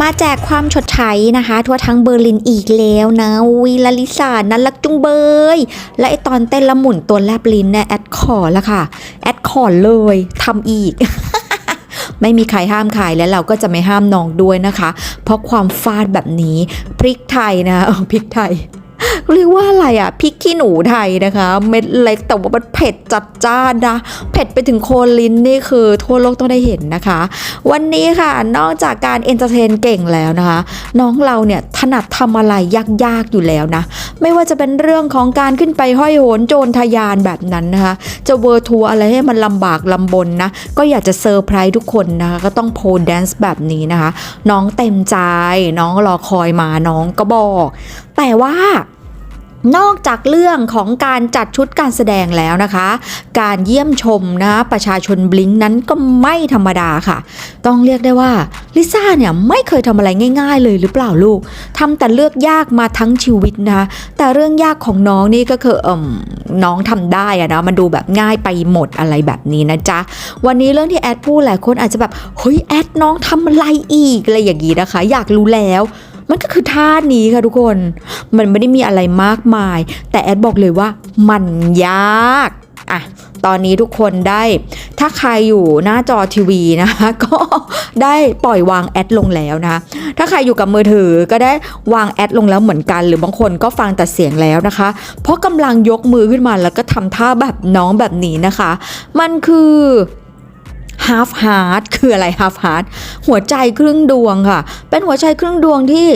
มาแจกความชดใช้นะคะ ทั่วทั้งเบอร์ลินอีกแล้วนะวิลลิสานันลักจุงเบย และไอตอนเต้นละหมุนตัวแลบลิ้นเนี่ยแอดขอละค่ะ แอดขอเลยทำอีกไม่มีใครห้ามใครและเราก็จะไม่ห้ามน้องด้วยนะคะ เพราะความฟาดแบบนี้พริกไทยนะพริกไทย เรียกว่าอะไรอะพริกขี้หนูไทยนะคะ เม็ดเล็กแต่ว่ามันเผ็ดจัดจ้านนะ เผ็ดไปถึงโคนลิ้นนี่คือทั่วโลกต้องได้เห็นนะคะ วันนี้ค่ะนอกจากการเอนเตอร์เทนเก่งแล้วนะคะ น้องเราเนี่ยถนัดทำอะไรยากๆอยู่แล้วนะ ไม่ว่าจะเป็นเรื่องของการขึ้นไปห้อยโหนโจรทะยานแบบนั้นนะคะ จะเวอร์ทัวร์อะไรให้มันลำบากลำบนนะ ก็อยากจะเซอร์ไพรส์ทุกคนนะคะก็ต้องโพลแดนซ์แบบนี้นะคะ น้องเต็มใจ น้องรอคอยมาน้องก็บอก แต่ว่า นอกจากเรื่องของการจัดชุดการแสดงแล้วนะคะ การเยี่ยมชมนะประชาชนบลิงนั้นก็ไม่ธรรมดาค่ะ ต้องเรียกได้ว่าลิซ่าเนี่ยไม่เคยทำอะไรง่ายๆ เลยหรือเปล่าลูกทำแต่เลือกยากมาทั้งชีวิตนะแต่เรื่องยากของน้องนี่ก็คือเอมน้องทำได้อะนะมันดูแบบง่ายไปหมดอะไรแบบนี้นะจ๊ะวันนี้เรื่องที่แอดพูดหลายคนอาจจะแบบเฮ้ยแอดน้องทำอะไรอีกอะไรอย่างนี้นะคะ อยากรู้แล้ว มันก็คือท่านี้ค่ะทุกคน มันไม่ได้มีอะไรมากมาย แต่แอดบอกเลยว่ามันยากอะตอนนี้ทุกคนได้ ถ้าใครอยู่หน้าจอทีวีนะคะก็ได้ปล่อยวางแอดลงแล้วนะคะถ้าใครอยู่กับมือถือก็ได้วางแอดลงแล้วเหมือนกัน หรือบางคนก็ฟังแต่เสียงแล้วนะคะ เพราะกำลังยกมือขึ้นมาแล้วก็ทำท่าแบบน้องแบบนี้นะคะ มันคือ half heart คืออะไร half heart หัวใจครึ่งดวงค่ะ เป็นหัวใจครึ่งดวงที่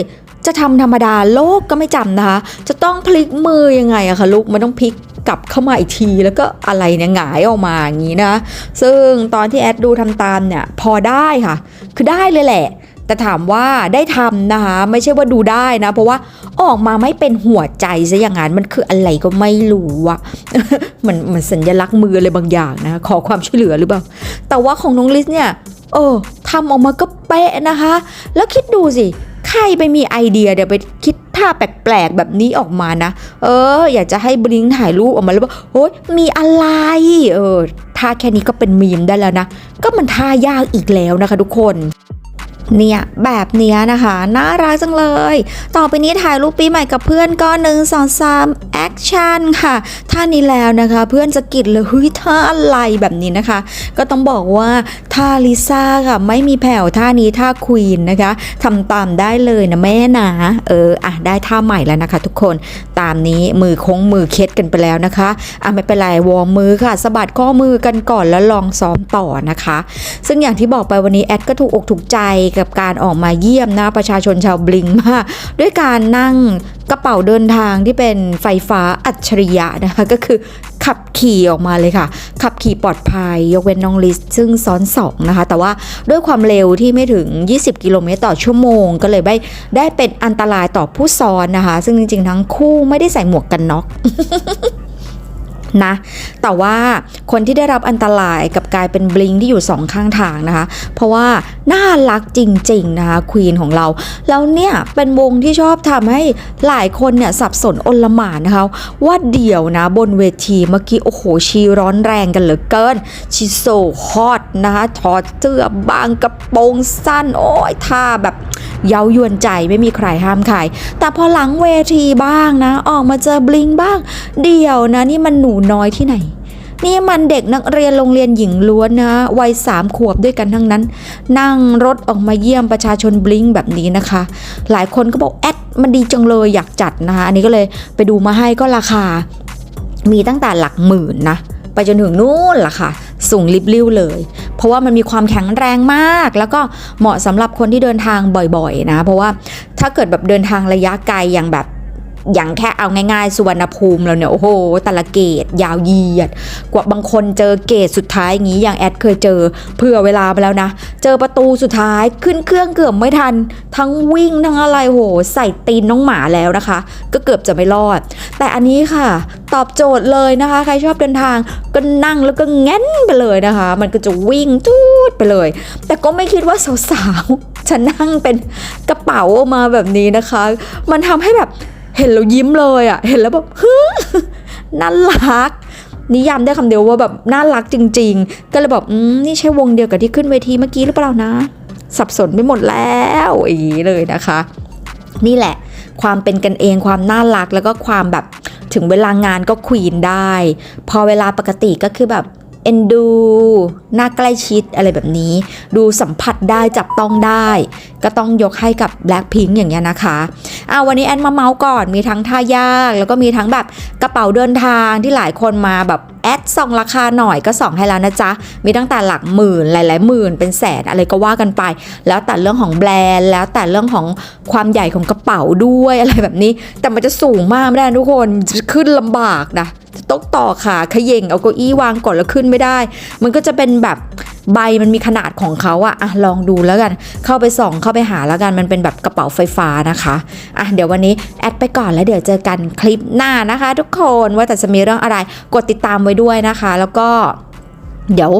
จะทำธรรมดาโลกก็ไม่จำนะคะ จะต้องพลิกมือยังไงอะคะลูกมันต้องพลิกกลับเข้ามาอีกที แล้วก็อะไรเนี่ยหงายออกมาอย่างนี้นะ ซึ่งตอนที่แอดดูทำตามเนี่ยพอได้ค่ะ คือได้เลยแหละแต่ถามว่าได้ทำนะคะไม่ใช่ว่าดูได้นะ เพราะว่าออกมาไม่เป็นหัวใจซะอย่างนั้นมันคืออะไรก็ไม่รู้อะมือนมือนสัญลักษณ์มืออะไรบางอย่างนะขอความช่วยเหลือหรือเปล่า แต่ว่าของน้องลิสเนี่ยเออทำออกมาก็เป๊ะนะคะ แล้วคิดดูสิใครไปมีไอเดียเดี๋ยวไปคิดท่าแปลกๆแบบนี้ออกมานะ เออ อยากจะให้บลิงถ่ายรูปออกมาแล้วว่าโอ้ยมีอะไร เออท่าแค่นี้ก็เป็นมีมได้แล้วนะ ก็มันท่ายากอีกแล้วนะคะทุกคน เนี่ยแบบเนี้ยนะคะน่ารักจังเลย ต่อไปนี้ถ่ายรูปปีใหม่กับเพื่อนก็หนึ่งสองสามแอคชั่นค่ะท่านี้แล้วนะคะเพื่อนจะกิดเลยเฮ้ยท่าอะไรแบบนี้นะคะ ก็ต้องบอกว่าท่าลิซ่าค่ะไม่มีแผ่วท่านี้ท่าควีนนะคะทำตามได้เลยนะแม่นะเอออะได้ท่าใหม่แล้วนะคะ ทุกคนตามนี้มือคงมือเคล็ดกันไปแล้วนะคะอะไม่เป็นไรวอร์มมือค่ะสะบัดข้อมือกันก่อนแล้วลองซ้อมต่อนะคะ ซึ่งอย่างที่บอกไปวันนี้แอดก็ถูกอกถูกใจกับการออกมาเยี่ยมนะประชาชนชาวบลิงมากด้วยการนั่งกระเป๋าเดินทางที่เป็นไฟฟ้าอัจฉริยะนะคะก็คือขับขี่ออกมาเลยค่ะ ขับขี่ปลอดภัย ยกเว้นน้องลิสซึ่งซ้อนสองนะคะ แต่ว่าด้วยความเร็วที่ไม่ถึง 20 กิโลเมตรต่อชั่วโมง ก็เลยไม่ได้เป็นอันตรายต่อผู้ซ้อนนะคะ ซึ่งจริง ๆ ทั้งคู่ไม่ได้ใส่หมวกกันน็อก นะ แต่ว่าคนที่ได้รับอันตรายกับกลายเป็นบลิงที่อยู่สองข้างทางนะคะ เพราะว่าน่ารักจริง ๆ นะคะควีนของเรา แล้วเนี่ยเป็นวงที่ชอบทำให้หลายคนเนี่ยสับสนอนลหม่านนะคะว่าเดี่ยวนะบนเวทีเมื่อกี้โอ้โหชีร้อนแรงกันเหลือเกินชีโซฮอตนะคะถอดเสื้อบางกระโปรงสั้นโอ้ยท่าแบบ เย้ายวนใจไม่มีใครห้ามใครแต่พอหลังเวทีบ้างนะ ออกมาเจอบลิงบ้าง เดี่ยวนะนี่มันหนูน้อยที่ไหนนี่มันเด็กนักเรียนโรงเรียนหญิงล้วนนะวัยสามขวบด้วยกันทั้งนั้น นั่งรถออกมาเยี่ยมประชาชนบลิงแบบนี้นะคะ หลายคนก็บอกแอดมันดีจังเลยอยากจัดนะคะ อันนี้ก็เลยไปดูมาให้ก็ราคา มีตั้งแต่หลักหมื่นนะ ไปจนถึงนู่นล่ะค่ะ สูงลิบลิ่วเลย เพราะว่ามันมีความแข็งแรงมาก แล้วก็เหมาะสำหรับคนที่เดินทางบ่อยๆนะ เพราะว่าถ้าเกิดแบบเดินทางระยะไกลอย่างแบบอย่างแค่เอาง่ายๆ สุวรรณภูมิเราเนี่ย โอ้โห แต่ละเกตยาวเหยียด กว่าบางคนเจอเกตสุดท้ายอย่างนี้อย่างแอดเคยเจอเผื่อเวลาไปแล้วนะ เจอประตูสุดท้ายขึ้นเครื่องเกือบไม่ทัน ทั้งวิ่งทั้งอะไรโห ใส่ตีนน้องหมาแล้วนะคะ ก็เกือบจะไม่รอด แต่อันนี้ค่ะ ตอบโจทย์เลยนะคะ ใครชอบเดินทางก็นั่งแล้วก็แง้นไปเลยนะคะ มันก็จะวิ่งจูดไปเลย แต่ก็ไม่คิดว่าสาวๆจะนั่งเป็นกระเป๋าออกมาแบบนี้นะคะ มันทำให้แบบเห็นแล้วยิ้มเลยอะ่ะ เห็นแล้วแบบฮึน่ารักนิยามได้คำเดียวว่าแบบน่ารักจริง ๆ ก็เลยบอกอืมนี่ใช่วงเดียวกับที่ขึ้นเวทีเมื่อกี้หรือเปล่านะ สับสนไปหมดแล้วอย่างนี้เลยนะคะ นี่แหละ ความเป็นกันเองความน่ารักแล้วก็ความแบบ ถึงเวลางานก็ควีนได้ พอเวลาปกติก็คือแบบ เอ็นดูหน้าใกล้ชิดอะไรแบบนี้ ดูสัมผัสได้จับต้องได้ ก็ต้องยกให้กับ Blackpink อย่างเงี้ยนะคะอ่าวันนี้แอนมาเมาส์ก่อนมีทั้งท่ายากแล้วก็มีทั้งแบบกระเป๋าเดินทางที่หลายคนมาแบบแอดส่องราคาหน่อยก็ส่องให้แล้วนะจ๊ะ มีตั้งแต่หลักหมื่นหลายๆหมื่นเป็นแสนอะไรก็ว่ากันไป แล้วแต่เรื่องของแบรนด์ แล้วแต่เรื่องของความใหญ่ของกระเป๋าด้วยอะไรแบบนี้ แต่มันจะสูงมากไม่ได้ทุกคนขึ้นลำบากนะ ต้องต่อขาเขย่งเอาเก้าอี้วางก่อนแล้วขึ้นไม่ได้ มันก็จะเป็นแบบใบมันมีขนาดของเขาอะอะลองดูแล้วกัน เข้าไปส่องเข้าไปหาแล้วกันมันเป็นแบบกระเป๋าไฟฟ้านะคะอะเดี๋ยววันนี้แอดไปก่อนแล้วเดี๋ยวเจอกันคลิปหน้านะคะ ทุกคนว่าแต่จะมีเรื่องอะไรกดติดตามไว้ด้วยนะคะ แล้วก็เดี๋ยว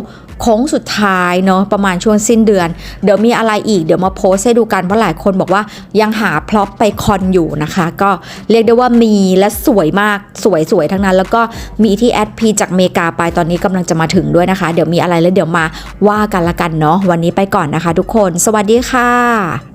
โค้งสุดท้ายเนาะประมาณช่วงสิ้นเดือน เดี๋ยวมีอะไรอีกเดี๋ยวมาโพสให้ดูกันเพราะหลายคนบอกว่ายังหาพล็อปไปคอนอยู่นะคะ ก็เรียกได้ว่ามีและสวยมากสวยสวยทั้งนั้น แล้วก็มีที่แอดพีจากเมกาไปตอนนี้กำลังจะมาถึงด้วยนะคะ เดี๋ยวมีอะไรแล้วเดี๋ยวมาว่ากันละกันเนาะวันนี้ไปก่อนนะคะ ทุกคน สวัสดีค่ะ